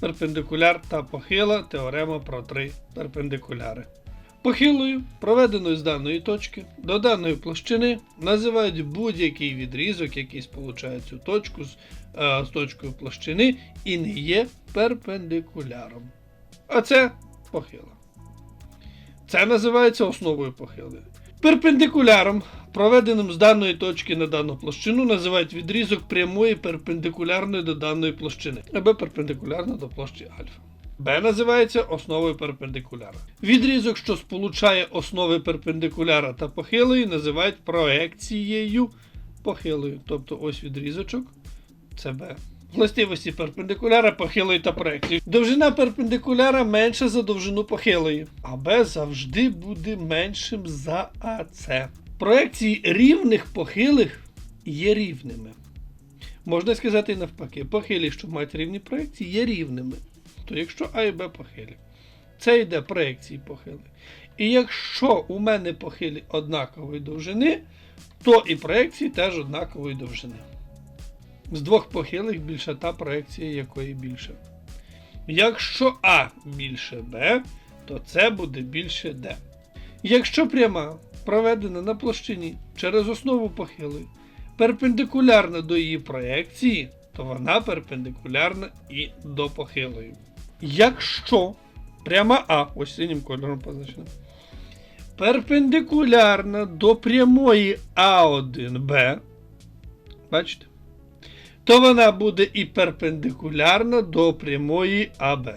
перпендикуляр та похила теорема про три перпендикуляри. Похилою, проведеною з даної точки до даної площини, називають будь-який відрізок, який сполучає цю точку з, е, з точкою площини і не є перпендикуляром. А це похила. Це називається основою похили. Перпендикуляром, проведеним з даної точки на дану площину, називають відрізок прямої перпендикулярної до даної площини, або перпендикулярно до площі альфа. Б називається основою перпендикуляра. Відрізок, що сполучає основи перпендикуляра та похилої, називають проекцією похилою. Тобто ось відрізочок це Б. Властивості перпендикуляра похилої та проекції. Довжина перпендикуляра менша за довжину похилої, а Б завжди буде меншим за АЦ. Проекції рівних похилих є рівними. Можна сказати і навпаки, похилі, що мають рівні проекції, є рівними. То якщо А і Б похилі, це йде проекції похили. І якщо у мене похилі однакової довжини, то і проекції теж однакової довжини. З двох похилих більша та проекція якої більше. Якщо А більше Б, то це буде більше Д. Якщо пряма проведена на площині через основу похилої, перпендикулярна до її проекції, то вона перпендикулярна і до похилої. Якщо пряма А, ось синім кольором позначена, перпендикулярна до прямої А1Б, бачите? То вона буде і перпендикулярна до прямої АБ.